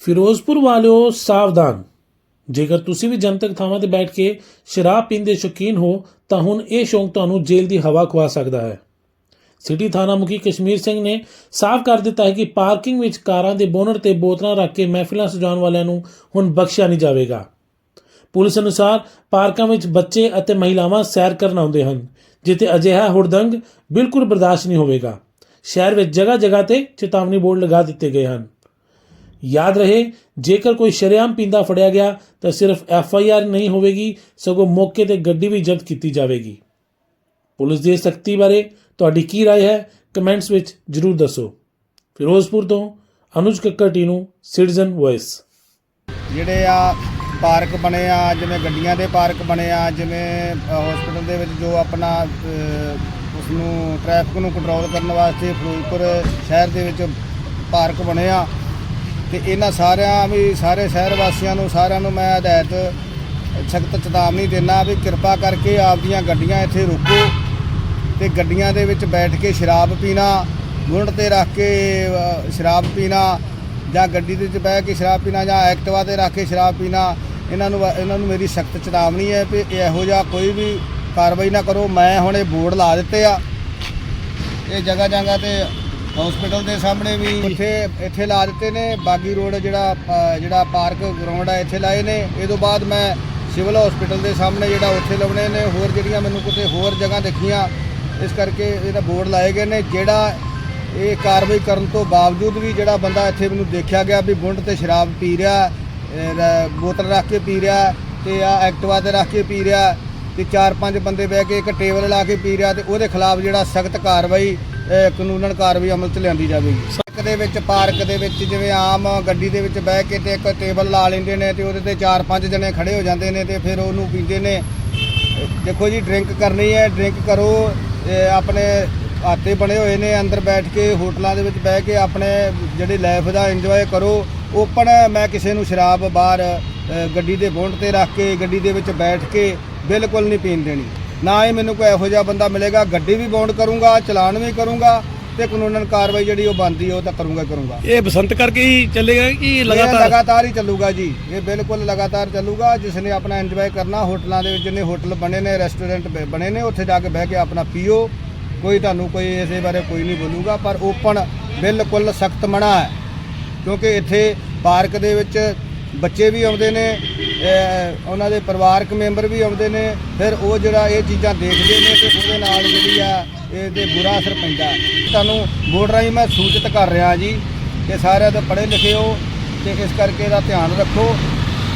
ਫਿਰੋਜ਼ਪੁਰ ਵਾਲਿਓ ਸਾਵਧਾਨ। ਜੇਕਰ ਤੁਸੀਂ ਵੀ ਜਨਤਕ ਥਾਵਾਂ ਤੇ ਬੈਠ ਕੇ ਸ਼ਰਾਬ ਪੀਣ ਦੇ ਸ਼ੌਕੀਨ ਹੋ, ਤਾਂ ਹੁਣ ਇਹ ਸ਼ੌਂਕ ਤੁਹਾਨੂੰ ਜੇਲ੍ਹ ਦੀ ਹਵਾ ਖਵਾ ਸਕਦਾ ਹੈ। ਸਿਟੀ ਥਾਣਾ ਮੁਖੀ ਕਸ਼ਮੀਰ ਸਿੰਘ ਨੇ ਸਾਫ਼ ਕਰ ਦਿੱਤਾ ਹੈ ਕਿ ਪਾਰਕਿੰਗ ਵਿੱਚ ਕਾਰਾਂ ਦੇ ਬੋਨਰ ਤੇ ਬੋਤਲਾਂ ਰੱਖ ਕੇ ਮਹਿਫਿਲਾਂ ਸਜਾਉਣ ਵਾਲਿਆਂ ਨੂੰ ਹੁਣ ਬਖਸ਼ਿਆ ਨਹੀਂ ਜਾਵੇਗਾ। ਪੁਲਿਸ ਅਨੁਸਾਰ ਪਾਰਕਾਂ ਵਿੱਚ ਬੱਚੇ ਅਤੇ ਮਹਿਲਾਵਾਂ ਸੈਰ ਕਰਨ ਆਉਂਦੇ ਹਨ, ਜਿੱਥੇ ਅਜਿਹਾ ਹੁੜਦੰਗ ਬਿਲਕੁਲ ਬਰਦਾਸ਼ਤ ਨਹੀਂ ਹੋਵੇਗਾ। ਸ਼ਹਿਰ ਵਿੱਚ ਜਗ੍ਹਾ ਜਗ੍ਹਾ ਤੇ ਚੇਤਾਵਨੀ ਬੋਰਡ ਲਗਾ ਦਿੱਤੇ ਗਏ ਹਨ। ਯਾਦ ਰਹੇ ਜੇਕਰ ਕੋਈ ਸ਼ਰੇਆਮ ਪੀਂਦਾ ਫੜਿਆ ਗਿਆ ਤਾਂ ਸਿਰਫ ਐਫ ਆਈ ਆਰ ਨਹੀਂ ਹੋਵੇਗੀ ਸਗੋਂ ਮੌਕੇ ਤੇ ਗੱਡੀ ਵੀ ਜ਼ਬਤ ਕੀਤੀ ਜਾਵੇਗੀ ਪੁਲਿਸ ਦੀ ਸਖਤੀ ਬਾਰੇ ਤੁਹਾਡੀ ਕੀ رائے ਹੈ ਕਮੈਂਟਸ ਵਿੱਚ ਜਰੂਰ ਦੱਸੋ ਫਿਰੋਜ਼ਪੁਰ ਤੋਂ ਅਨੁਜ ਕੱਕਰ ਟੀਨੂ ਸਿਟੀਜ਼ਨ ਵੌਇਸ ਜਿਹੜੇ ਆ ਪਾਰਕ ਬਣੇ ਆ ਜਿਵੇਂ ਗੱਡੀਆਂ ਦੇ ਪਾਰਕ ਬਣੇ ਆ ਜਿਵੇਂ ਹਸਪੀਟਲ ਦੇ ਵਿੱਚ ਜੋ ਆਪਣਾ ਉਸ ਨੂੰ ਟ੍ਰੈਫਿਕ ਨੂੰ ਕੰਟਰੋਲ ਕਰਨ ਵਾਸਤੇ ਫਿਰੋਜ਼ਪੁਰ ਸ਼ਹਿਰ ਦੇ ਵਿੱਚ ਪਾਰਕ ਬਣੇ ਆ ਤੇ ਇਹਨਾਂ ਸਾਰਿਆਂ ਵੀ ਸਾਰੇ ਸ਼ਹਿਰ ਵਾਸੀਆਂ ਨੂੰ ਸਾਰਿਆਂ ਨੂੰ ਮੈਂ ਹਦਾਇਤ, ਸਖਤ ਚੇਤਾਵਨੀ ਦਿੰਦਾ ਵੀ ਕਿਰਪਾ ਕਰਕੇ ਆਪਦੀਆਂ ਗੱਡੀਆਂ ਇੱਥੇ ਰੋਕੋ ਤੇ ਗੱਡੀਆਂ ਦੇ ਵਿੱਚ ਬੈਠ ਕੇ ਸ਼ਰਾਬ ਪੀਣਾ, ਗੁੰਡ ਤੇ ਰੱਖ ਕੇ ਸ਼ਰਾਬ ਪੀਣਾ ਜਾਂ ਗੱਡੀ ਦੇ ਵਿੱਚ ਬਹਿ ਕੇ ਸ਼ਰਾਬ ਪੀਣਾ ਜਾਂ ਐਕਟਿਵਾ ਤੇ ਰੱਖ ਕੇ ਸ਼ਰਾਬ ਪੀਣਾ, ਇਹਨਾਂ ਨੂੰ ਇਹਨਾਂ ਨੂੰ ਮੇਰੀ ਸਖਤ ਚੇਤਾਵਨੀ ਹੈ ਵੀ ਇਹੋ ਜਿਹਾ ਕੋਈ ਵੀ ਕਾਰਵਾਈ ਨਾ ਕਰੋ। ਮੈਂ ਹੁਣ ਇਹ ਬੋਰਡ ਲਾ ਦਿੱਤੇ ਆ। ਇਹ ਜਗ੍ਹਾ ਜਗ੍ਹਾ ਤੇ ਹਸਪੀਟਲ ਦੇ ਸਾਹਮਣੇ ਵੀ ਇੱਥੇ ਇੱਥੇ ਲਾ ਦਿੱਤੇ ਨੇ। ਬਾਗੀ ਰੋਡ ਜਿਹੜਾ ਜਿਹੜਾ ਪਾਰਕ ਗਰਾਊਂਡ ਆ, ਇੱਥੇ ਲਾਏ ਨੇ। ਇਹ ਤੋਂ ਬਾਅਦ ਮੈਂ ਸਿਵਲ ਹਸਪੀਟਲ ਦੇ ਸਾਹਮਣੇ ਜਿਹੜਾ ਉੱਥੇ ਲਾਉਣੇ ਨੇ। ਹੋਰ ਜਿਹੜੀਆਂ ਮੈਨੂੰ ਕਿਤੇ ਹੋਰ ਜਗ੍ਹਾ ਦੇਖੀਆਂ, ਇਸ ਕਰਕੇ ਇਹਦਾ ਬੋਰਡ ਲਾਏ ਗਏ ਨੇ। ਜਿਹੜਾ ਇਹ ਕਾਰਵਾਈ ਕਰਨ ਤੋਂ ਬਾਵਜੂਦ ਵੀ ਜਿਹੜਾ ਬੰਦਾ ਇੱਥੇ ਮੈਨੂੰ ਦੇਖਿਆ ਗਿਆ ਵੀ ਬੁੰਡ ਤੇ ਸ਼ਰਾਬ ਪੀ ਰਿਹਾ ਬੋਤਲ ਰੱਖ ਕੇ ਪੀ ਰਿਹਾ ਤੇ ਆ ਐਕਟਿਵਾ ਤੇ ਰੱਖ ਕੇ ਪੀ ਰਿਹਾ ਤੇ ਚਾਰ ਪੰਜ ਬੰਦੇ ਬਹਿ ਕੇ ਇੱਕ ਟੇਬਲ ਲਾ ਕੇ ਪੀ ਰਿਹਾ ਤੇ ਉਹਦੇ ਖਿਲਾਫ ਜਿਹੜਾ ਸਖਤ ਕਾਰਵਾਈ ਅ, ਕਾਨੂੰਨ ਕਾਰਵਾਈ ਅਮਲ 'ਚ ਲਿਆਂਦੀ ਜਾਵੇਗੀ। ਸੜਕ ਦੇ ਵਿੱਚ ਪਾਰਕ ਦੇ ਵਿੱਚ ਜਿਵੇਂ ਆਮ ਗੱਡੀ ਦੇ ਵਿੱਚ ਬਹਿ ਕੇ ਤੇ ਇੱਕ ਟੇਬਲ ਲਾ ਲੈਂਦੇ ਨੇ ਤੇ ਉਹਦੇ ਤੇ ਚਾਰ ਪੰਜ ਜਣੇ ਖੜੇ ਹੋ ਜਾਂਦੇ ਨੇ ਤੇ ਫਿਰ ਉਹਨੂੰ ਪੀਂਦੇ ਨੇ। ਦੇਖੋ ਜੀ ਡਰਿੰਕ ਕਰਨੀ ਹੈ ਡਰਿੰਕ ਕਰੋ। ਆਪਣੇ ਆਤੇ ਬਣੇ ਹੋਏ ਨੇ ਅੰਦਰ ਬੈਠ ਕੇ ਹੋਟਲਾਂ ਦੇ ਵਿੱਚ ਬਹਿ ਕੇ ਆਪਣੇ ਜਿਹੜੀ ਲਾਈਫ ਦਾ ਇੰਜੋਏ ਕਰੋ। ਓਪਨ ਮੈਂ ਕਿਸੇ ਨੂੰ ਸ਼ਰਾਬ ਬਾਹਰ ਗੱਡੀ ਦੇ ਬੋਨਟ ਤੇ ਰੱਖ ਕੇ ਗੱਡੀ ਦੇ ਵਿੱਚ ਬੈਠ ਕੇ ਬਿਲਕੁਲ ਨਹੀਂ ਪੀਣ ਦੇਣੀ। ਨਾ ਹੀ ਮੈਨੂੰ ਕੋਈ ਇਹੋ ਜਿਹਾ ਬੰਦਾ ਮਿਲੇਗਾ ਗੱਡੀ ਵੀ ਬੌਂਡ ਕਰੂੰਗਾ ਚਲਾਨ ਵੀ ਕਰੂੰਗਾ ਤੇ ਕਾਨੂੰਨਨ ਕਾਰਵਾਈ ਜਿਹੜੀ ਉਹ ਬਣਦੀ ਉਹ ਤਾਂ ਕਰੂੰਗਾ ਕਰੂੰਗਾ। ਇਹ ਬਸੰਤ ਕਰਕੇ ਹੀ ਚੱਲੇਗਾ ਕਿ ਲਗਾਤਾਰ? ਲਗਾਤਾਰ ਹੀ ਚੱਲੂਗਾ ਜੀ। ਇਹ ਬਿਲਕੁਲ ਲਗਾਤਾਰ ਚੱਲੂਗਾ। ਜਿਸ ਨੇ ਆਪਣਾ ਇੰਜੋਏ ਕਰਨਾ ਹੋਟਲਾਂ ਦੇ ਵਿੱਚ ਜਿੰਨੇ ਹੋਟਲ ਬਣੇ ਨੇ ਰੈਸਟੋਰੈਂਟ ਬਣੇ ਨੇ ਉੱਥੇ ਜਾ ਕੇ ਬਹਿ ਕੇ ਆਪਣਾ ਪੀਓ। ਕੋਈ ਤੁਹਾਨੂੰ ਕੋਈ ਇਸੇ ਬਾਰੇ ਕੋਈ ਨਹੀਂ ਬੋਲੂਗਾ ਪਰ ਓਪਨ ਬਿਲਕੁਲ ਸਖਤ ਮਨਾ ਹੈ। ਕਿਉਂਕਿ ਇੱਥੇ ਪਾਰਕ ਦੇ ਵਿੱਚ ਬੱਚੇ ਵੀ ਆਉਂਦੇ ਨੇ ਉਹਨਾਂ ਦੇ ਪਰਿਵਾਰਕ ਮੈਂਬਰ ਵੀ ਆਉਂਦੇ ਨੇ, ਫਿਰ ਉਹ ਜਿਹੜਾ ਇਹ ਚੀਜ਼ਾਂ ਦੇਖਦੇ ਨੇ ਤੇ ਉਹਦੇ ਨਾਲ ਜਿਹੜੀ ਆ ਇਹਦੇ ਬੁਰਾ ਅਸਰ ਪੈਂਦਾ ਹੈ। ਤੁਹਾਨੂੰ ਬੋਰਡ ਰਾਹੀਂ ਮੈਂ ਸੂਚਿਤ ਕਰ ਰਿਹਾ ਜੀ ਕਿ ਸਾਰਿਆਂ ਤੋਂ ਪੜ੍ਹੇ ਲਿਖੇ ਹੋ ਤੇ ਇਸ ਕਰਕੇ ਇਹਦਾ ਧਿਆਨ ਰੱਖੋ